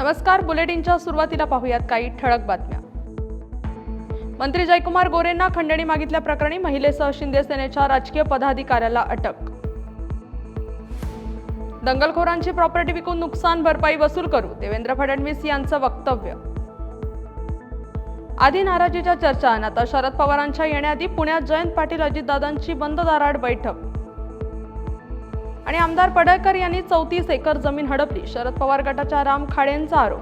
नमस्कार बुलेटिनच्या सुरुवातीला पाहूयात काही ठळक बातम्या. मंत्री जयकुमार गोरेंना खंडणी मागितल्या प्रकरणी महिलेसह शिंदे सेनेच्या राजकीय पदाधिकाऱ्याला अटक. दंगलखोरांची प्रॉपर्टी विकून नुकसान भरपाई वसूल करू देवेंद्र फडणवीस यांचं वक्तव्य. आधी नाराजीच्या चर्चा आता शरद पवारांच्या येण्याआधी पुण्यात जयंत पाटील अजितदादांची बंद दाराड बैठक. आणि आमदार पडळकर यांनी चौतीस एकर जमीन हडपली. शरद पवार गटाच्या राम खाडेंचा आरोप.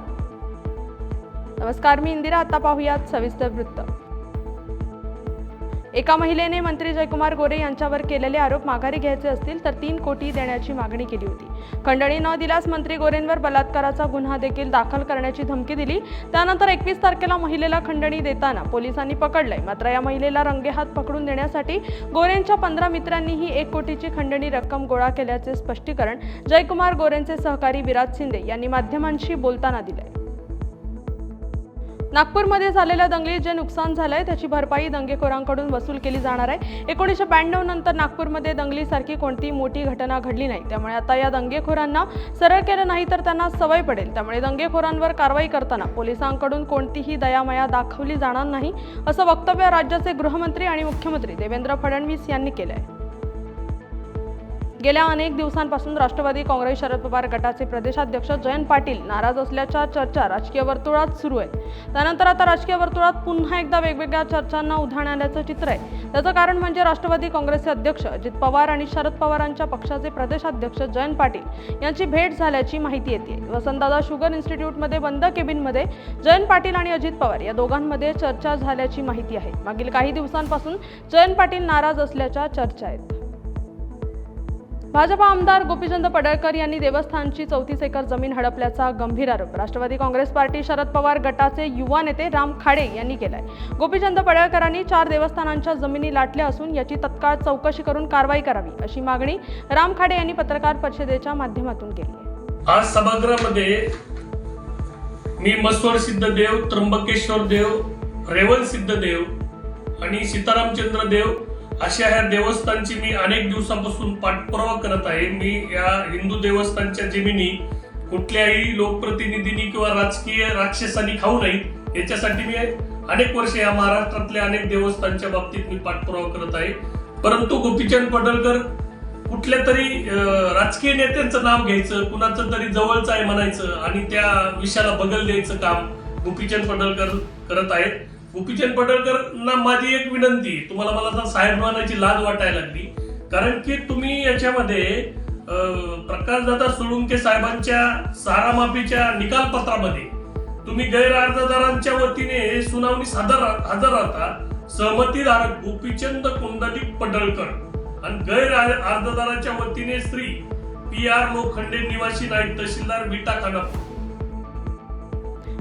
नमस्कार मी इंदिरा. आता पाहूयात सविस्तर वृत्त. एका महिलेने मंत्री जयकुमार गोरे यांच्यावर केलेले आरोप माघारी घ्यायचे असतील तर तीन कोटी देण्याची मागणी केली होती. खंडणी न दिल्यास मंत्री गोरेंवर बलात्काराचा गुन्हा देखील दाखल करण्याची धमकी दिली. त्यानंतर एकवीस तारखेला महिलेला खंडणी देताना पोलिसांनी पकडलंय. मात्र या महिलेला रंगेहात पकडून देण्यासाठी गोरेंच्या पंधरा मित्रांनीही एक कोटीची खंडणी रक्कम गोळा केल्याचे स्पष्टीकरण जयकुमार गोरेंचे सहकारी विराज शिंदे यांनी माध्यमांशी बोलताना दिलंय. नागपूरमध्ये झालेल्या दंगलीत जे नुकसान झालंय त्याची भरपाई दंगेखोरांकडून वसूल केली जाणार आहे. एकोणीसशे ब्याण्णव नंतर नागपूरमध्ये दंगलीसारखी कोणती मोठी घटना घडली नाही. त्यामुळे आता या दंगेखोरांना सरळ केलं नाही तर त्यांना सवय पडेल. त्यामुळे दंगेखोरांवर कारवाई करताना पोलिसांकडून कोणतीही दयामया दाखवली जाणार नाही असं वक्तव्य राज्याचे गृहमंत्री आणि मुख्यमंत्री देवेंद्र फडणवीस यांनी केलं आहे गेल्या अनेक दिवसांपासून राष्ट्रवादी काँग्रेस शरद पवार गटाचे प्रदेशाध्यक्ष जयंत पाटील नाराज असल्याच्या चर्चा राजकीय वर्तुळात सुरू आहेत. त्यानंतर आता राजकीय वर्तुळात पुन्हा एकदा वेगवेगळ्या चर्चांना उधाण आल्याचं चित्र आहे. त्याचं कारण म्हणजे राष्ट्रवादी काँग्रेसचे अध्यक्ष अजित पवार आणि शरद पवारांच्या पक्षाचे प्रदेशाध्यक्ष जयंत पाटील यांची भेट झाल्याची माहिती येते. वसंतदादा शुगर इन्स्टिट्यूटमध्ये बंद केबिनमध्ये जयंत पाटील आणि अजित पवार या दोघांमध्ये चर्चा झाल्याची माहिती आहे. मागील काही दिवसांपासून जयंत पाटील नाराज असल्याच्या चर्चा आहेत. भाजपा आमदार गोपीचंद पडळकर यांनी देवस्थानची चौतीस एकर जमीन हडपल्याचा गंभीर आरोप. राष्ट्रवादी काँग्रेस पार्टी शरद पवार गटाचे युवा नेते राम खाडे यांनी केलाय. गोपीचंद पडळकरांनी चार देवस्थानांच्या जमिनी लाटल्या असून याची तत्काळ चौकशी करून कारवाई करावी अशी मागणी राम खाडे यांनी पत्रकार परिषदेच्या माध्यमातून केली आहे. आज सभागृहामध्ये मी मस्वर सिद्ध देव त्र्यंबकेश्वर देव रेवण सिद्धदेव आणि सीतारामचंद्र देव अशा ह्या देवस्थानची मी अनेक दिवसापासून पाठपुरावा करत आहे. मी या हिंदू देवस्थानच्या जमिनी कुठल्याही लोकप्रतिनिधींनी किंवा राजकीय राक्षसांनी खाऊ नयेत. याच्यासाठी मी अनेक वर्ष या महाराष्ट्रातल्या अनेक देवस्थानच्या बाबतीत मी पाठपुरावा करत आहे. परंतु गोपीचंद पडळकर कुठल्या तरी राजकीय नेत्यांचं नाव घ्यायचं कुणाचं तरी जवळचं आहे म्हणायचं आणि त्या विषयाला बगल द्यायचं काम गोपीचंद पडळकर करत आहेत. गोपीचंद पडळकरना माझी एक विनंती तुम्हाला मला आता साहेब मानायची लाज वाटायला लागली. कारण की तुम्ही याच्यामध्ये अं, प्रकाशदादा सोळुंके साहेबांच्या सारा माफीच्या निकाल पत्रामध्ये तुम्ही गैर अर्जदारांच्या वतीने सुनावणी सादर हजर राहता सहमतीधारक गोपीचंद कुंडलिक पडळकर आणि गैर अर्जदाराच्या वतीने श्री पी आर लोखंडे निवासी नाईक तहसीलदार विटा खानापूर.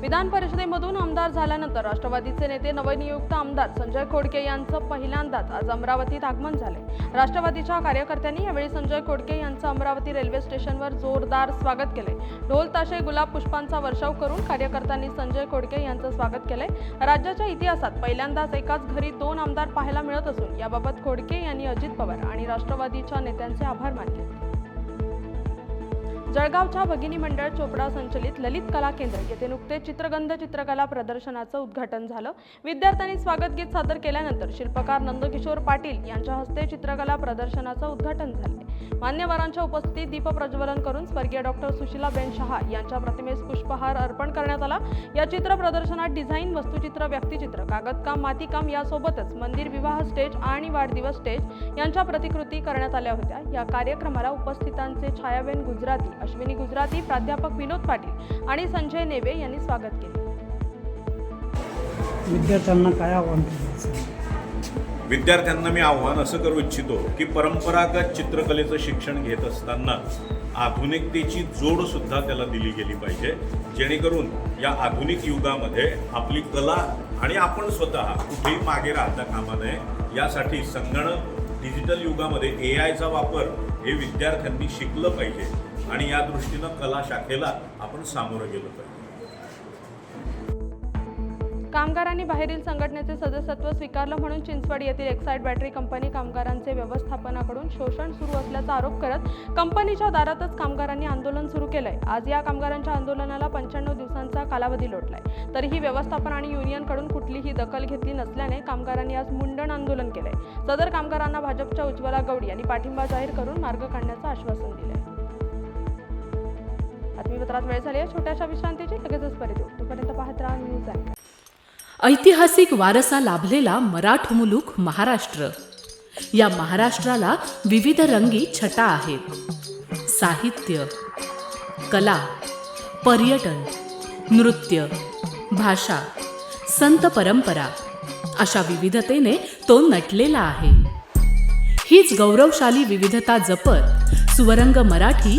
विधान परिषदेमधून आमदार झाल्यानंतर राष्ट्रवादीचे नेते नवनियुक्त आमदार संजय खोडके यांचं पहिल्यांदाच आज अमरावतीत आगमन झाले. राष्ट्रवादीच्या कार्यकर्त्यांनी यावेळी संजय खोडके यांचं अमरावती रेल्वे स्टेशनवर जोरदार स्वागत केले. ढोल ताशे गुलाब पुष्पांचा वर्षाव करून कार्यकर्त्यांनी संजय खोडके यांचं स्वागत केले. राज्याच्या इतिहासात पहिल्यांदाच एकाच घरी दोन आमदार पाहायला मिळत असून याबाबत खोडके यांनी अजित पवार आणि राष्ट्रवादीच्या नेत्यांचे आभार मानले. जळगावच्या भगिनी मंडळ चोपडा संचलित ललित कला केंद्र येथे नुकतेच चित्रगंध चित्रकला प्रदर्शनाचं उद्घाटन झालं. विद्यार्थ्यांनी स्वागत गीत सादर केल्यानंतर शिल्पकार नंदकिशोर पाटील यांच्या हस्ते चित्रकला प्रदर्शनाचं उद्घाटन झाले. मान्यवरांच्या उपस्थितीत दीप प्रज्वलन करून स्वर्गीय डॉक्टर सुशीलाबेन शहा यांच्या प्रतिमेस पुष्पहार अर्पण करण्यात आला. या चित्र प्रदर्शनात डिझाईन वस्तुचित्र व्यक्तिचित्र कागदकाम मातीकाम यासोबतच मंदिर विवाह स्टेज आणि वाढदिवस स्टेज यांच्या प्रतिकृती करण्यात आल्या होत्या. या कार्यक्रमाला उपस्थितांचे छायाबेन गुजराती अश्विनी गुजराती प्राध्यापक विनोद पाटील आणि संजय नेवे यांनी स्वागत केले. विद्यार्थ्यांना काय आव्हान विद्यार्थ्यांना मी आव्हान असं करू इच्छितो की परंपरागत चित्रकलेचं शिक्षण घेत असताना आधुनिकतेची जोड सुद्धा त्याला दिली गेली पाहिजे. जेणेकरून या आधुनिक युगामध्ये आपली कला आणि आपण स्वतः कुठेही मागे राहता कामा नये. यासाठी संगणक डिजिटल युगामध्ये ए आयचा वापर हे विद्यार्थ्यांनी शिकलं पाहिजे. आणि या दृष्टीनं कला शाखेला आपण सामोरं गेलो पाहिजे कामगारांनी बाहेरील संघटनेचे सदस्यत्व स्वीकारलं म्हणून चिंचवड येथील एक्साईड बॅटरी कंपनी कामगारांचे व्यवस्थापनाकडून शोषण सुरू असल्याचा आरोप करत कंपनीच्या दारातच कामगारांनी आंदोलन सुरू केलंय. आज या कामगारांच्या आंदोलनाला पंच्याण्णव दिवसांचा कालावधी लोटलाय. तरीही व्यवस्थापन आणि युनियनकडून कुठलीही दखल घेतली नसल्याने कामगारांनी आज मुंडण आंदोलन केलंय. सदर कामगारांना भाजपच्या उज्ज्वला गौड यांनी पाठिंबा जाहीर करून मार्ग काढण्याचं आश्वासन दिलंय. बातमीपत्रात वेळ झाली आहे. छोट्याशा विश्रांतीची लगेचच परत येऊ तोपर्यंत पाहत राहा न्यूज आहे ऐतिहासिक वारसा लाभलेला मराठ मुलूक महाराष्ट्र. या महाराष्ट्राला विविध रंगी छटा आहेत. साहित्य कला पर्यटन नृत्य भाषा संत परंपरा अशा विविधतेने तो नटलेला आहे. हीच गौरवशाली विविधता जपत सुवरंग मराठी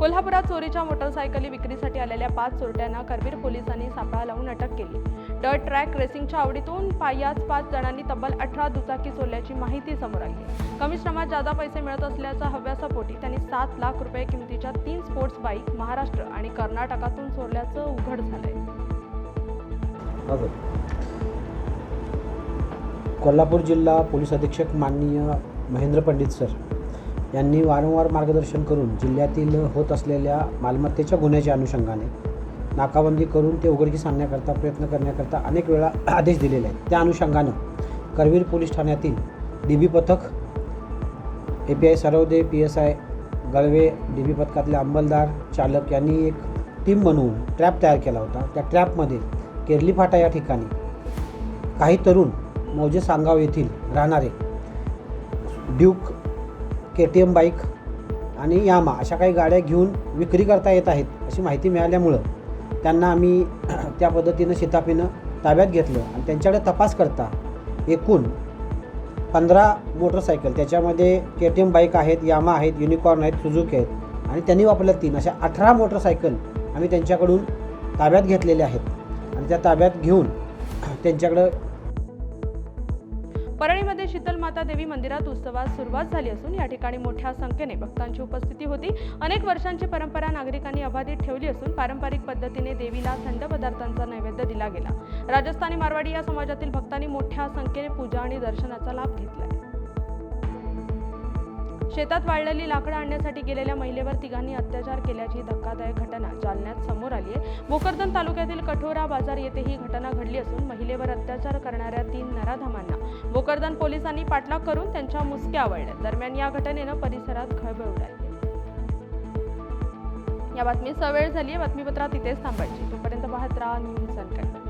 कोल्हापुरात चोरीच्या मोटरसायकली विक्रीसाठी आलेल्या पाच चोरट्यांना करवीर पोलिसांनी सापळा लावून अटक केली. डर्ट ट्रॅक रेसिंगच्या आवडीतून याच पाच जणांनी तब्बल अठरा दुचाकी चोरल्याची माहिती समोर आली. कमी श्रमात जादा पैसे मिळत असल्याच्या हव्यासापोटी त्यांनी सात लाख रुपये किमतीच्या तीन स्पोर्ट्स बाईक महाराष्ट्र आणि कर्नाटकातून चोरल्याचं उघड झालंय. कोल्हापूर जिल्हा पोलीस अधीक्षक माननीय महेंद्र पंडित सर यांनी वारंवार मार्गदर्शन करून जिल्ह्यातील होत असलेल्या मालमत्तेच्या गुन्ह्याच्या अनुषंगाने नाकाबंदी करून ते उघडकीस आणण्याकरता प्रयत्न करण्याकरता अनेक वेळा आदेश दिलेले आहेत. त्या अनुषंगानं करवीर पोलीस ठाण्यातील डी बी पथक A P I Sarwade P S I Galve D B पथकातले अंमलदार चालक यांनी एक टीम बनवून ट्रॅप तयार केला होता. त्या ट्रॅपमध्ये केरली फाटा या ठिकाणी. काही तरुण मौजे सांगाव येथील राहणारे Duke K T M bike आणि यामा अशा काही गाड्या घेऊन विक्री करता येत आहेत अशी माहिती मिळाल्यामुळं त्यांना आम्ही त्या पद्धतीनं शिताफीनं ताब्यात घेतलं आणि त्यांच्याकडे तपास करता एकूण पंधरा मोटरसायकल त्याच्यामध्ये के टी एम बाईक आहेत यामा आहेत युनिकॉर्न आहेत सुझुकी आहेत आणि त्यांनी वापरल्या तीन अशा अठरा मोटरसायकल आम्ही त्यांच्याकडून ताब्यात घेतलेल्या आहेत आणि त्या ताब्यात घेऊन त्यांच्याकडं परळीमध्ये शीतल माता देवी मंदिरात उत्सवास सुरुवात झाली असून या ठिकाणी मोठ्या संख्येने भक्तांची उपस्थिती होती. अनेक वर्षांची परंपरा नागरिकांनी अबाधित ठेवली असून पारंपरिक पद्धतीने देवीला थंड पदार्थांचा नैवेद्य दिला गेला. राजस्थानी मारवाडी या समाजातील भक्तांनी मोठ्या संख्येने पूजा आणि दर्शनाचा लाभ घेतलाय. शेतात वाळलेली लाकडं आणण्यासाठी गेलेल्या महिलेवर तिघांनी अत्याचार केल्याची धक्कादायक घटना जालन्यात समोर आली आहे. भोकरदन तालुक्यातील कठोरा बाजार येथे ही घटना घडली असून महिलेवर अत्याचार करणाऱ्या तीन नराधमांना भोकरदन पोलिसांनी पाठलाग करून त्यांच्या मुसक्या आवळल्या. दरम्यान या घटनेनं परिसरात खळबळ उडाली. या बातमी सवेळ झाली आहे. बातमीपत्रात इथेच थांबायची. तोपर्यंत पाहत राहा न्यूज अनकट